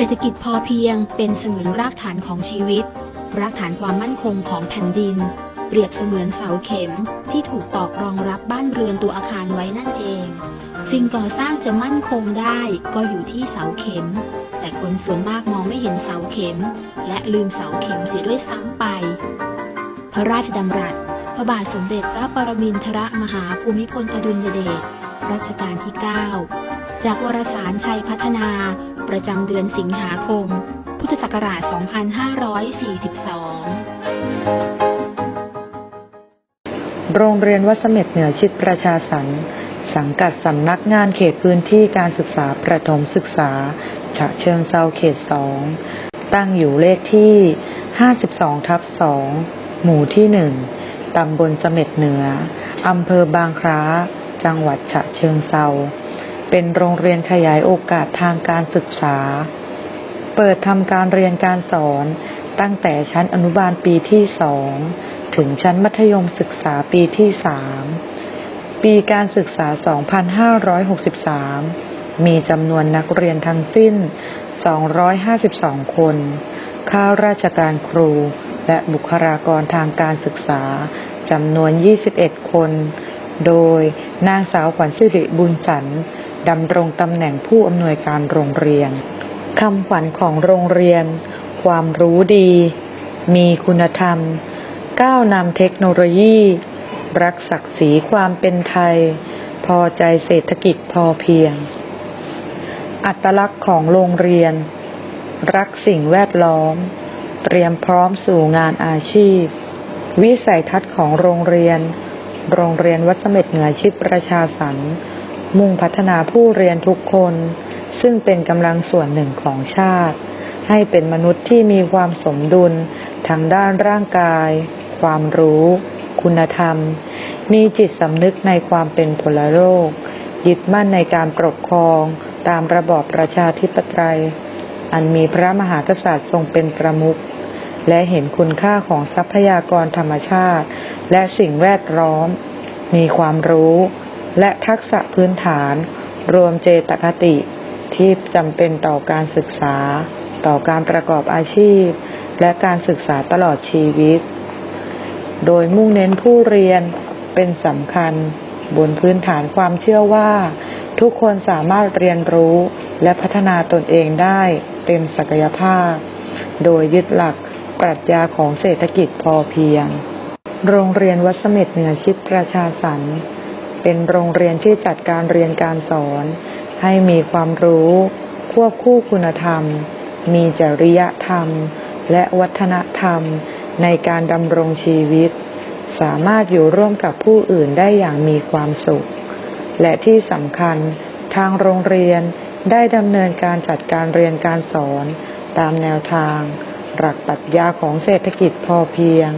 เศรษฐกิจพอเพียงเป็นเสมือนรากฐานของชีวิต รากฐานความมั่นคงของแผ่นดิน เปรียบเสมือนเสาเข็มที่ถูกตอกรองรับบ้านเรือนตัวอาคารไว้นั่นเอง สิ่งก่อสร้างจะมั่นคงได้ก็อยู่ที่เสาเข็ม แต่คนส่วนมากมองไม่เห็นเสาเข็ม และลืมเสาเข็มเสียด้วยซ้ำไป พระราชดำรัส พระบาทสมเด็จพระปรมินทรมหาภูมิพลอดุลยเดชรัชกาลที่ 9 จากวรสารชัยพัฒนา ประจำเดือนสิงหาคม พุทธศักราช 2542 โรงเรียนวัดเสม็ดเหนือชิดประชาสรรค์สังกัดสำนักงานเขตพื้นที่การศึกษาประถมศึกษา ฉะเชิงเซาเขต2ตั้งอยู่เลขที่ 52 ทับ 2 หมู่ที่ 1 ตำบลเสม็ดเหนือ อำเภอบางคล้า จังหวัดฉะเชิงเซา เป็นโรงเรียนขยายโอกาสทางการศึกษา เปิดทำการเรียนการสอนตั้งแต่ชั้นอนุบาลปีที่สองถึงชั้นมัธยมศึกษาปีที่สามปีการศึกษา 2563 มีจำนวนนักเรียนทั้งสิ้น 252 คน ข้าราชการครู และบุคลากรทางการศึกษาจำนวน 21 คน โดยนางสาวขวัญสิริบุญสัน ดำรงตำแหน่งผู้อำนวยการโรงเรียนคำขวัญของโรงเรียน ความรู้ดี มีคุณธรรม ก้าวนำเทคโนโลยี รักศักดิ์ศรีความเป็นไทย พอใจเศรษฐกิจพอเพียง อัตลักษณ์ของโรงเรียน รักสิ่งแวดล้อม เตรียมพร้อมสู่งานอาชีพ วิสัยทัศน์ของโรงเรียน โรงเรียนวัดเสม็ดเหนือชิดประชาสรรค์ มุ่งพัฒนาผู้เรียนทุกคน ซึ่งเป็นกำลังส่วนหนึ่งของชาติ ให้เป็นมนุษย์ที่มีความสมดุลทางด้านร่างกาย ความรู้ คุณธรรม มีจิตสำนึกในความเป็นพลโลก ยึดมั่นในการปกครองตามระบอบประชาธิปไตย อันมีพระมหากษัตริย์ทรงเป็นประมุขและเห็นคุณค่าของทรัพยากรธรรมชาติ และสิ่งแวดล้อม มีความรู้ และทักษะพื้นฐาน รวมเจตคติ ที่จำเป็นต่อการศึกษา ต่อการประกอบอาชีพ และการศึกษาตลอดชีวิต โดยมุ่งเน้นผู้เรียนเป็นสำคัญ บนพื้นฐานความเชื่อว่า ทุกคนสามารถเรียนรู้และพัฒนาตนเองได้เต็มศักยภาพ โดยยึดหลักปรัชญาของเศรษฐกิจพอเพียง โรงเรียนวัดเสม็ดเหนือชิดประชาสรรค์ เป็นโรงเรียนที่จัดการเรียนการสอน ให้มีความรู้ ควบคู่คุณธรรม มีจริยธรรม และวัฒนธรรมในการดำรงชีวิต สามารถอยู่ร่วมกับผู้อื่นได้อย่างมีความสุข และที่สำคัญทางโรงเรียนได้ดำเนินการจัดการเรียนการสอน ตามแนวทาง หลักปรัชญาของเศรษฐกิจพอเพียง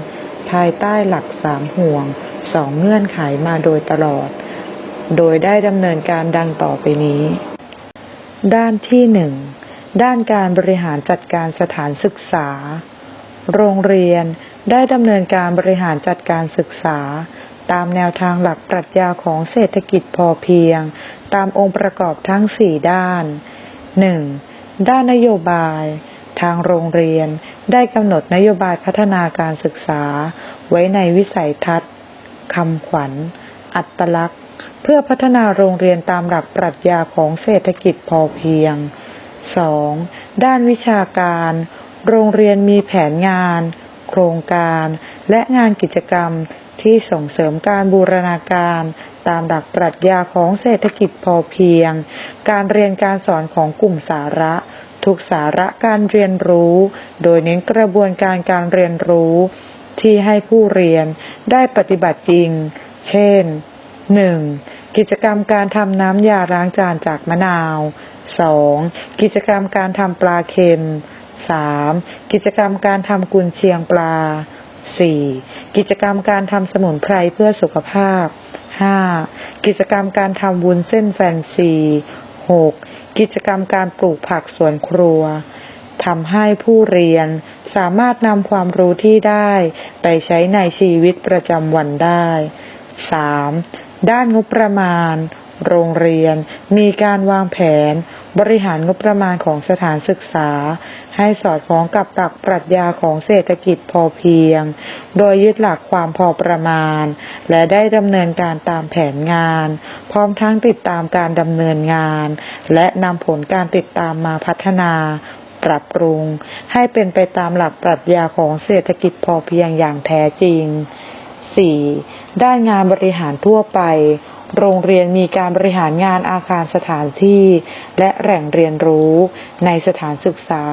ภายใต้หลักสามห่วงสองเงื่อนไขมาโดยตลอด โดยได้ดำเนินการดังต่อไปนี้ ด้านที่หนึ่งด้านการบริหารจัดการสถานศึกษา โรงเรียนได้ดำเนินการบริหารจัดการศึกษา ตามแนวทางหลักปรัชญาของเศรษฐกิจพอเพียง ตามองค์ประกอบทั้ง4ด้าน 1. ด้านนโยบาย ทางโรงเรียน ได้กำหนดนโยบายพัฒนาการศึกษา ไว้ในวิสัยทัศน์คำขวัญ อัตลักษณ์ เพื่อพัฒนาโรงเรียนตามหลักปรัชญาของเศรษฐกิจพอเพียง 2. ด้านวิชาการ โรงเรียนมีแผนงาน โครงการ และงานกิจกรรมที่ส่งเสริมการบูรณาการตามหลักปรัชญาของเศรษฐกิจพอเพียง การเรียนการสอนของกลุ่มสาระ ทุกสาระการเรียนรู้ โดยเน้นกระบวนการการเรียนรู้ ที่ให้ผู้เรียนได้ปฏิบัติจริง เช่น 1. กิจกรรมการทำน้ำยาล้างจานจากมะนาว 2. กิจกรรมการทำปลาเค็ม 3. กิจกรรมการทำกุนเชียงปลา 4. กิจกรรมการทำสมุนไพรเพื่อสุขภาพ 5. กิจกรรมการทำวุ้นเส้นแฟนซี 6. กิจกรรมการปลูกผักสวนครัวทำให้ผู้เรียนสามารถนำความรู้ที่ได้ ไปใช้ในชีวิตประจำวันได้ 3. ด้านงบประมาณ โรงเรียน มีการวางแผน บริหารงบประมาณของสถานศึกษา ให้สอดคล้องกับหลักปรัชญาของเศรษฐกิจพอเพียง โดยยึดหลักความพอประมาณ และได้ดำเนินการตามแผนงาน พร้อมทั้งติดตามการดำเนินงาน และนำผลการติดตามมาพัฒนาปรับปรุง ให้เป็นไปตามหลักปรัชญาของเศรษฐกิจพอเพียงอย่างแท้จริง 4. ด้านงานบริหารทั่วไป โรงเรียนมีการบริหารงานอาคารสถานที่ และแหล่งเรียนรู้ในสถานศึกษา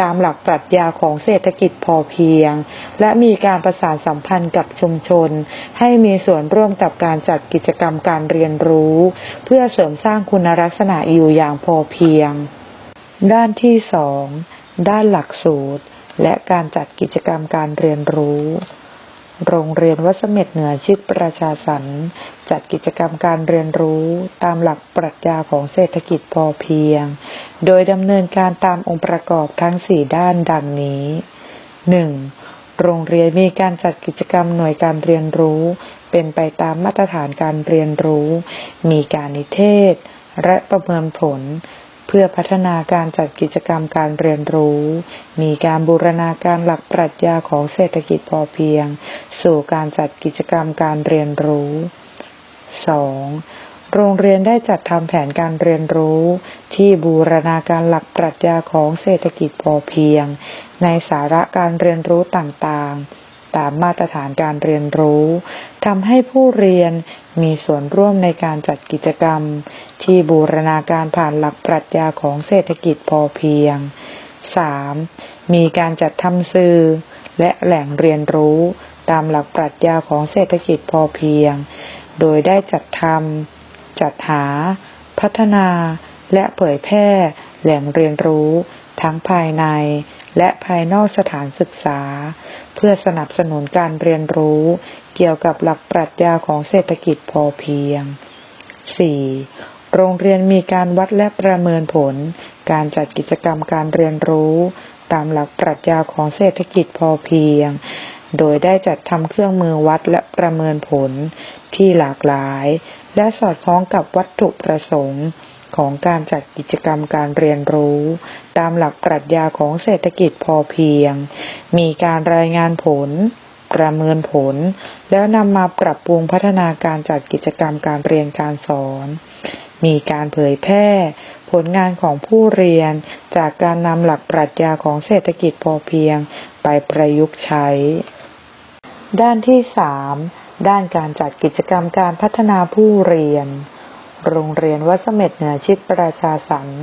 ตามหลักปรัชญาของเศรษฐกิจพอเพียง และมีการประสานสัมพันธ์กับชุมชน ให้มีส่วนร่วมกับการจัดกิจกรรมการเรียนรู้ เพื่อเสริมสร้างคุณลักษณะอยู่อย่างพอเพียง ด้านที่สองด้านหลักสูตร และการจัดกิจกรรมการเรียนรู้ โรงเรียนวัดเสม็ดเหนือชิดประชาสรรค์จัดกิจกรรมการเรียนรู้ตามหลักปรัชญาของเศรษฐกิจพอเพียง โดยดำเนินการตามองค์ประกอบทั้ง4ด้านดังนี้ 1. โรงเรียนมีการจัดกิจกรรมหน่วยการเรียนรู้ เป็นไปตามมาตรฐานการเรียนรู้ มีการนิเทศ และประเมินผล พื่อพัฒนาการจัดกิจกรรมการเรียนรู้ มีการบูรณาการหลักปรัชญาของเศรษฐกิจพอเพียง สู่การจัดกิจกรรมการเรียนรู้ 2. โรงเรียนได้จัดทำแผนการเรียนรู้ ที่บูรณาการหลักปรัชญาของเศรษฐกิจพอเพียง ในสาระการเรียนรู้ต่างๆ ตามมาตรฐานการเรียนรู้ทำให้ผู้เรียนมีส่วนร่วมในการจัดกิจกรรม ที่บูรณาการผ่านหลักปรัชญาของเศรษฐกิจพอเพียง 3. มีการจัดทำสื่อ และแหล่งเรียนรู้ตามหลักปรัชญาของเศรษฐกิจพอเพียง โดยได้จัดทำจัดหา พัฒนา และเผยแพร่แหล่งเรียนรู้ทั้งภายในและภายนอกสถานศึกษา เพื่อสนับสนุนการเรียนรู้เกี่ยวกับหลักปรัชญาของเศรษฐกิจพอเพียง 4. โรงเรียนมีการวัดและประเมินผล การจัดกิจกรรมการเรียนรู้ตามหลักปรัชญาของเศรษฐกิจพอเพียง โดยได้จัดทำเครื่องมือวัดและประเมินผลที่หลากหลาย และสอดคล้องกับวัตถุประสงค์ของการจัดกิจกรรมการเรียนรู้ ตามหลักปรัชญาของเศรษฐกิจพอเพียง มีการรายงานผล ประเมินผล แล้วนำมาปรับปรุงพัฒนาการจัดกิจกรรมการเรียนการสอน มีการเผยแพร่ ผลงานของผู้เรียนจากการนำหลักปรัชญาของเศรษฐกิจพอเพียงไปประยุกต์ใช้ ด้านที่3 ด้านการจัดกิจกรรมการพัฒนาผู้เรียน โรงเรียนวัดเสม็ดเหนือชิดประชาสรรค์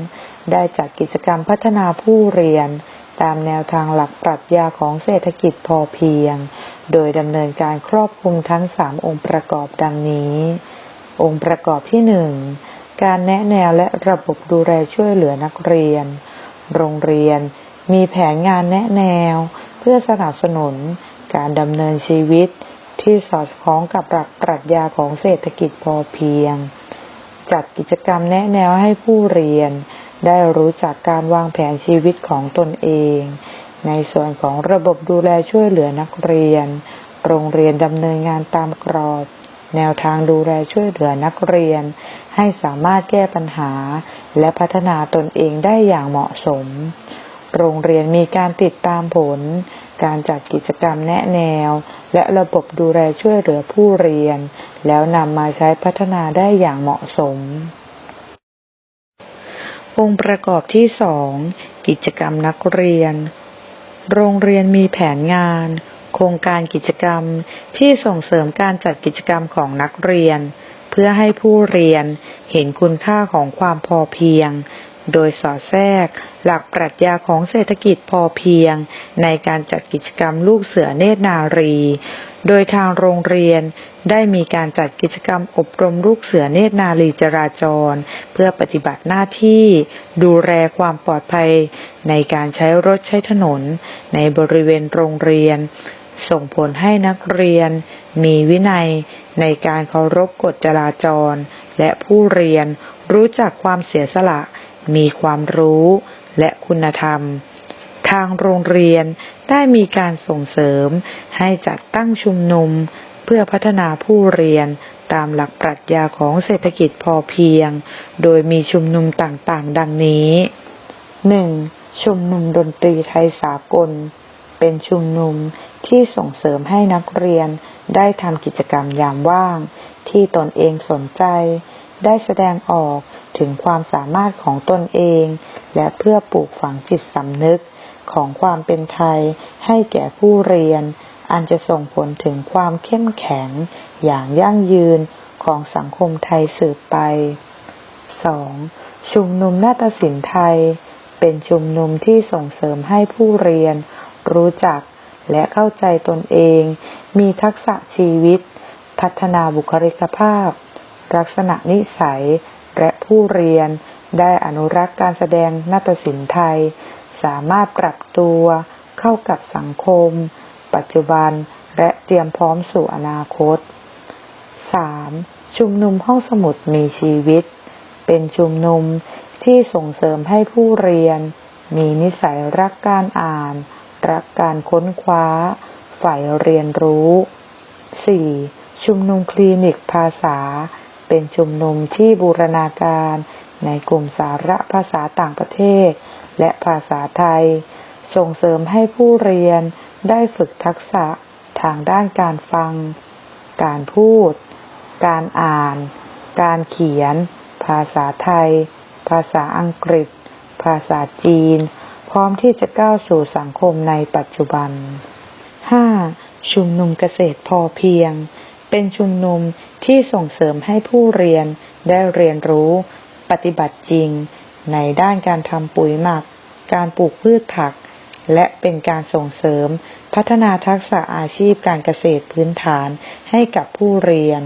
ได้จัดกิจกรรมพัฒนาผู้เรียน ตามแนวทางหลักปรัชญาของเศรษฐกิจพอเพียง โดยดำเนินการครอบคลุมทั้ง3องค์ประกอบดังนี้ องค์ประกอบที่1การแนะแนวและระบบดูแลช่วยเหลือนักเรียน โรงเรียนมีแผนงานแนะแนว เพื่อสนับสนุน การดำเนินชีวิต ที่สอดคล้องกับหลักปรัชญาของเศรษฐกิจพอเพียง จัดกิจกรรมแนะแนวให้ผู้เรียน ได้รู้จักการวางแผนชีวิตของตนเอง ในส่วนของระบบดูแลช่วยเหลือนักเรียน โรงเรียนดำเนินงานตามกรอบ แนวทางดูแลช่วยเหลือนักเรียน ให้สามารถแก้ปัญหา และพัฒนาตนเองได้อย่างเหมาะสม โรงเรียนมีการติดตามผล การจัดกิจกรรมแนะแนว และระบบดูแลช่วยเหลือผู้เรียน แล้วนำมาใช้พัฒนาได้อย่างเหมาะสม องค์ประกอบที่สองกิจกรรมนักเรียน โรงเรียนมีแผนงาน โครงการกิจกรรมที่ส่งเสริมการจัดกิจกรรมของนักเรียน เพื่อให้ผู้เรียนเห็นคุณค่าของความพอเพียง โดยสอดแทรก หลักปรัชญาของเศรษฐกิจพอเพียง ในการจัดกิจกรรมลูกเสือเนตรนารี โดยทางโรงเรียนได้มีการจัดกิจกรรมอบรมลูกเสือเนตรนารีจราจร เพื่อปฏิบัติหน้าที่ ดูแลความปลอดภัย ในการใช้รถใช้ถนน ในบริเวณโรงเรียน ส่งผลให้นักเรียน มีวินัย ในการเคารพกฎจราจร และผู้เรียนรู้จักความเสียสละ มีความรู้และคุณธรรม ทางโรงเรียนได้มีการส่งเสริมให้จัดตั้งชุมนุม เพื่อพัฒนาผู้เรียนตามหลักปรัชญาของเศรษฐกิจพอเพียง โดยมีชุมนุมต่างๆ ดังนี้ 1. ชุมนุมดนตรีไทยสากล เป็นชุมนุมที่ส่งเสริมให้นักเรียนได้ทำกิจกรรมยามว่าง ที่ตนเองสนใจ ได้แสดงออกถึงความสามารถของตนเอง และเพื่อปลูกฝังจิตสำนึกของความเป็นไทยให้แก่ผู้เรียน อันจะส่งผลถึงความเข้มแข็งอย่างยั่งยืนของสังคมไทยสืบไป 2. ชุมนุมนาฏศิลป์ไทย เป็นชุมนุมที่ส่งเสริมให้ผู้เรียน รู้จักและเข้าใจตนเอง มีทักษะชีวิต พัฒนาบุคลิกภาพ ลักษณะนิสัย และผู้เรียนได้อนุรักษ์การแสดงนาฏศิลป์ไทย สามารถปรับตัวเข้ากับสังคม ปัจจุบันและเตรียมพร้อมสู่อนาคต 3. ชุมนุมห้องสมุดมีชีวิต เป็นชุมนุมที่ส่งเสริมให้ผู้เรียน มีนิสัยรักการอ่าน รักการค้นคว้าใฝ่เรียนรู้ 4. ชุมนุมคลินิกภาษา เป็นชุมนุมที่บูรณาการในกลุ่มสาระภาษาต่างประเทศ และภาษาไทย ส่งเสริมให้ผู้เรียนได้ฝึกทักษะทางด้านการฟัง การพูด การอ่าน การเขียน ภาษาไทย ภาษาอังกฤษ ภาษาจีน พร้อมที่จะก้าวสู่สังคมในปัจจุบัน 5. ชุมนุมเกษตรพอเพียง เป็นชุมนุมที่ส่งเสริมให้ผู้เรียนได้เรียนรู้ ปฏิบัติจริง ในด้านการทำปุ๋ยหมัก การปลูกพืชผัก และเป็นการส่งเสริม พัฒนาทักษะอาชีพการเกษตรพื้นฐานให้กับผู้เรียน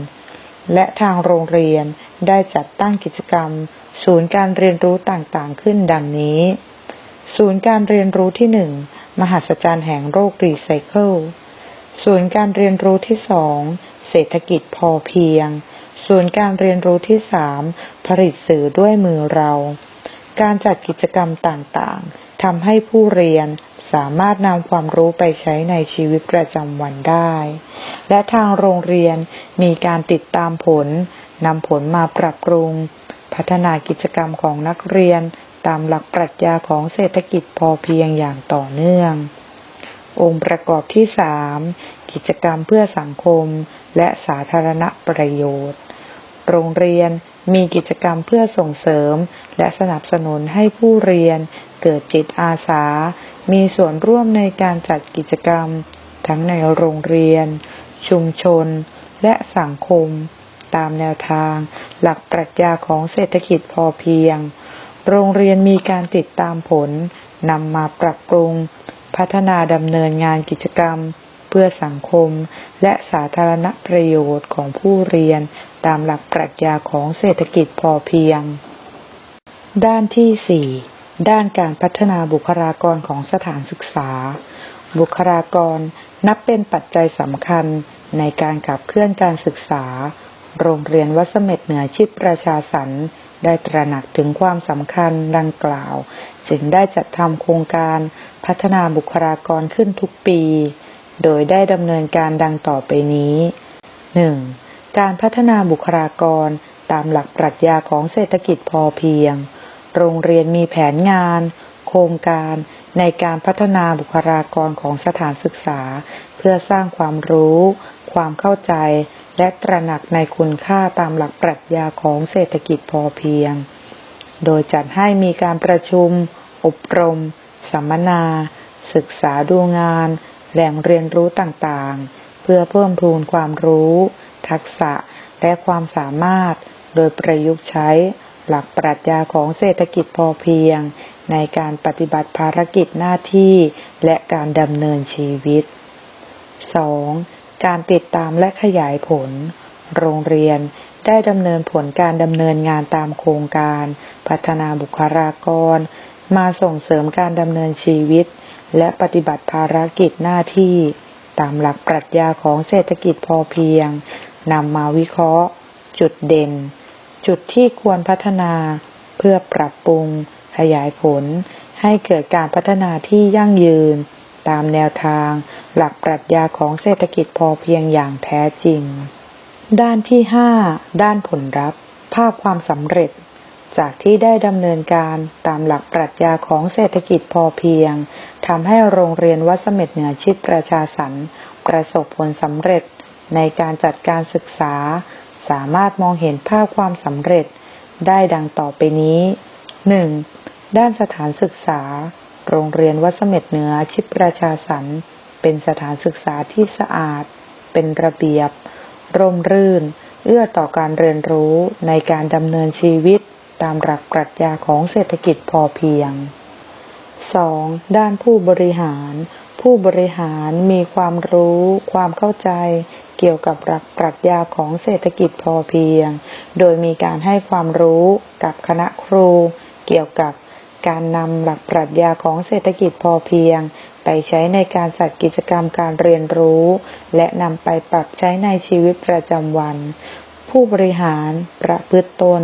และทางโรงเรียนได้จัดตั้งกิจกรรม ศูนย์การเรียนรู้ต่างๆขึ้นดังนี้ ศูนย์การเรียนรู้ที่หนึ่งมหัศจรรย์แห่งโรครีไซเคิล ศูนย์การเรียนรู้ที่สองเศรษฐกิจพอเพียง ศูนย์การเรียนรู้ที่สามผลิตสื่อด้วยมือเรา การจัดกิจกรรมต่างๆทำให้ผู้เรียนสามารถนำความรู้ไปใช้ในชีวิตประจำวันได้ และทางโรงเรียนมีการติดตามผลนำผลมาปรับปรุง พัฒนากิจกรรมของนักเรียนตามหลักปรัชญาของเศรษฐกิจพอเพียงอย่างต่อเนื่อง องค์ประกอบที่สามกิจกรรมเพื่อสังคมและสาธารณประโยชน์ โรงเรียนมีกิจกรรมเพื่อส่งเสริม และสนับสนุนให้ผู้เรียนเกิดจิตอาสา มีส่วนร่วมในการจัดกิจกรรม ทั้งในโรงเรียน ชุมชน และสังคม ตามแนวทาง หลักปรัชญาของเศรษฐกิจพอเพียง โรงเรียนมีการติดตามผลนำมาปรับปรุง พัฒนาดำเนินงานกิจกรรม เพื่อสังคม และสาธารณประโยชน์ของผู้เรียน ตามหลักปรัชญาของเศรษฐกิจพอเพียง ด้านที่4ด้านการพัฒนาบุคลากรของสถานศึกษา บุคลากรนับเป็นปัจจัยสำคัญในการขับเคลื่อนการศึกษา โรงเรียนวัดเสม็ดเหนือชิดประชาสรรได้ตระหนักถึงความสำคัญดังกล่าว จึงได้จัดทำโครงการพัฒนาบุคลากรขึ้นทุกปี โดยได้ดำเนินการดังต่อไปนี้ 1. การพัฒนาบุคลากรตามหลักปรัชญาของเศรษฐกิจพอเพียง โรงเรียนมีแผนงาน โครงการในการพัฒนาบุคลากรของสถานศึกษา เพื่อสร้างความรู้ ความเข้าใจ และตระหนักในคุณค่าตามหลักปรัชญาของเศรษฐกิจพอเพียง โดยจัดให้มีการประชุม อบรม สัมมนา ศึกษาดูงาน แหล่งเรียนรู้ต่างๆ เพื่อเพิ่มพูนความรู้ ทักษะ และความสามารถ โดยประยุกต์ใช้ หลักปรัชญาของเศรษฐกิจพอเพียง ในการปฏิบัติภารกิจหน้าที่และการดำเนินชีวิต 2. การติดตามและขยายผล โรงเรียน ได้ดำเนินผลการดำเนินงานตามโครงการ พัฒนาบุคลากร มาส่งเสริมการดำเนินชีวิต และปฏิบัติภารกิจหน้าที่ ตามหลักปรัชญาของเศรษฐกิจพอเพียงนำมาวิเคราะห์ จุดเด่น จุดที่ควรพัฒนา เพื่อปรับปรุง ขยายผล ให้เกิดการพัฒนาที่ยั่งยืน ตามแนวทาง หลักปรัชญาของเศรษฐกิจพอเพียงอย่างแท้จริง ด้านที่ 5 ด้านผลลัพธ์ ภาพความสำเร็จ จากที่ได้ดำเนินการตามหลักปรัชญาของเศรษฐกิจพอเพียงทำให้โรงเรียนวัดเสม็ดเหนือชิดประชาสรรค์ประสบผลสำเร็จ ในการจัดการศึกษา สามารถมองเห็นภาพความสำเร็จ ได้ดังต่อไปนี้ 1. ด้านสถานศึกษา โรงเรียนวัดเสม็ดเหนือชิดประชาสรรค์เป็นสถานศึกษาที่สะอาด เป็นระเบียบ ร่มรื่น เอื้อต่อการเรียนรู้ในการดำเนินชีวิตตามหลักปรัชญาของเศรษฐกิจพอเพียง 2. ด้านผู้บริหาร ผู้บริหารมีความรู้ ความเข้าใจ เกี่ยวกับหลักปรัชญาของเศรษฐกิจพอเพียง โดยมีการให้ความรู้กับคณะครู เกี่ยวกับการนำหลักปรัชญาของเศรษฐกิจพอเพียง ไปใช้ในการจัดกิจกรรมการเรียนรู้ และนำไปปรับใช้ในชีวิตประจำวัน ผู้บริหารประพฤติตน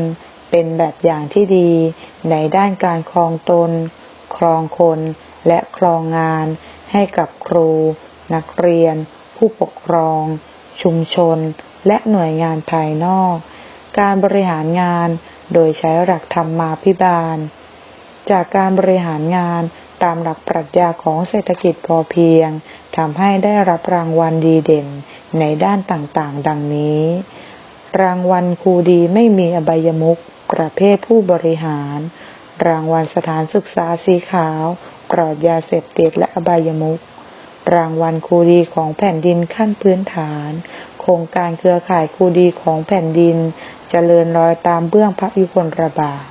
เป็นแบบอย่างที่ดี ในด้านการครองตน ครองคน และครองงาน ให้กับครู นักเรียน ผู้ปกครอง ชุมชน และหน่วยงานภายนอก การบริหารงานโดยใช้หลักธรรมมาภิบาล จากการบริหารงาน ตามหลักปรัชญาของเศรษฐกิจพอเพียงทำให้ได้รับรางวัลดีเด่นในด้านต่างๆ ดังนี้ รางวัลครูดีไม่มีอบายมุขประเภทผู้บริหาร รางวัลสถานศึกษาสีขาวปลอดยาเสพติดและอบายมุขรางวัลครูดีของแผ่นดินขั้นพื้นฐาน โครงการเครือข่ายครูดีของแผ่นดินจเจริญรอยตามเบื้องพระยุคลระบาท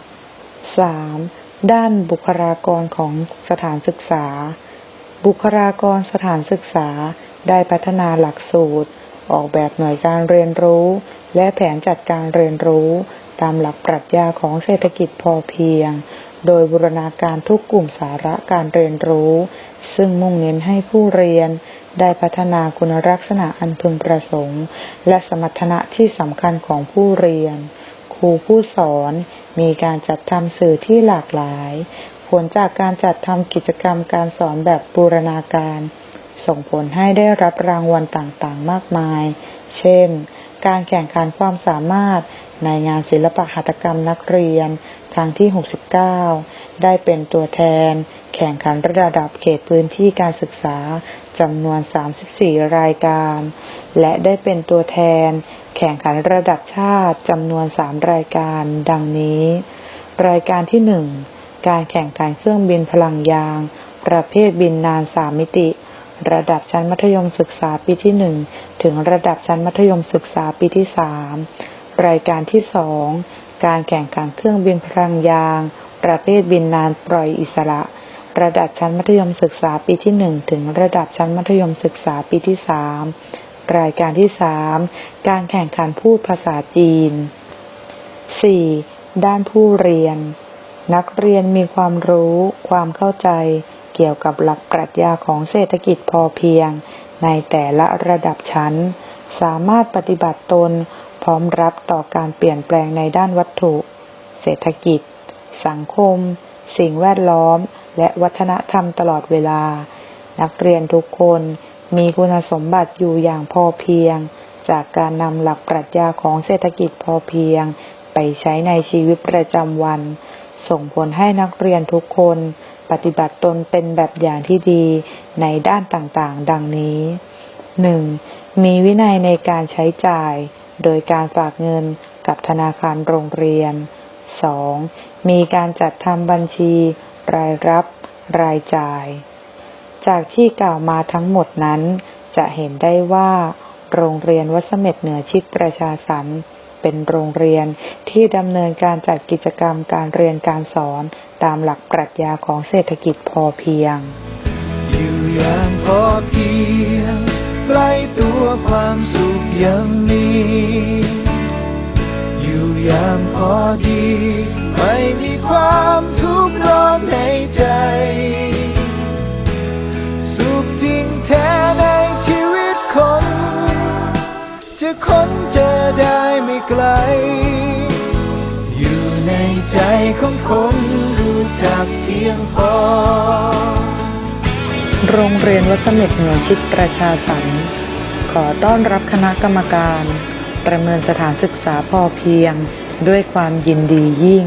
3. ด้านบุคลากรของสถานศึกษา บุคลากรสถานศึกษาได้พัฒนาหลักสูตร ออกแบบหน่วยการเรียนรู้ และแผนจัดการเรียนรู้ ตามหลักปรัชญาของเศรษฐกิจพอเพียง โดยบูรณาการทุกกลุ่มสาระการเรียนรู้ ซึ่งมุ่งเน้นให้ผู้เรียนได้พัฒนาคุณลักษณะอันพึงประสงค์ และสมรรถนะที่สำคัญของผู้เรียน ครูผู้สอน มีการจัดทำสื่อที่หลากหลาย ผลจากการจัดทำกิจกรรมการสอนแบบบูรณาการ ส่งผลให้ได้รับรางวัลต่างๆ มากมาย เช่น การแข่งขันความสามารถในงานศิลปหัตถกรรมนักเรียน รั้งที่ 69 ได้เป็นตัวแทน แข่งขันระดับเขตพื้นที่การศึกษาจำนวน 34 รายการ และได้เป็นตัวแทน แข่งขันระดับชาติจำนวน 3 รายการ ดังนี้ รายการที่ 1 การแข่งขันเครื่องบินพลังยาง ประเภทบินนาน 3 มิติ ระดับชั้นมัธยมศึกษาปีที่ 1 ถึงระดับชั้นมัธยมศึกษาปีที่ 3 รายการที่ 2 การแข่งขันเครื่องบินพลังยาง ประเภทบินนานปล่อยอิสระ ระดับชั้นมัธยมศึกษาปีที่1ถึงระดับชั้นมัธยมศึกษาปีที่3รายการที่3การแข่งขันพูดภาษาจีน 4. ด้านผู้เรียน นักเรียนมีความรู้ ความเข้าใจ เกี่ยวกับหลักปรัชญาของเศรษฐกิจพอเพียง ในแต่ละระดับชั้น สามารถปฏิบัติตน ร้อมรับต่อการเปลี่ยนแปลงในด้านวัตถุ เศรษฐกิจ สังคม สิ่งแวดล้อม และวัฒนธรรมตลอดเวลา นักเรียนทุกคนมีคุณสมบัติอยู่อย่างพอเพียง จากการนำหลักปรัชญาของเศรษฐกิจพอเพียง ไปใช้ในชีวิตประจำวัน ส่งผลให้นักเรียนทุกคนปฏิบัติตนเป็นแบบอย่างที่ดีในด้านต่างๆ ดังนี้ 1. มีวินัยในการใช้จ่าย โดยการฝากเงินกับธนาคารโรงเรียน 2. มีการจัดทำบัญชี รายรับ รายจ่าย จากที่กล่าวมาทั้งหมดนั้น จะเห็นได้ว่า โรงเรียนวัดเสม็ดเหนือชิดประชาสรรค์เป็นโรงเรียนที่ดำเนินการจัดกิจกรรมการเรียนการสอนตามหลักปรัชญาของเศรษฐกิจพอเพียง อยู่อย่างพอเพียงใกล้ตัวความสุข ยังมีอยู่อย่างพอดี ไม่มีความทุกข์ร้อนในใจ สุขจริงแท้ในชีวิตคน จะค้นเจอได้ไม่ไกล อยู่ในใจของคนรู้จักเพียงพอ โรงเรียนวัดเสม็ดเหนือชิดประชาสรรค์ อต้อนรับคณะกรรมการ ประเมินสถานศึกษาพอเพียง ด้วยความยินดียิ่ง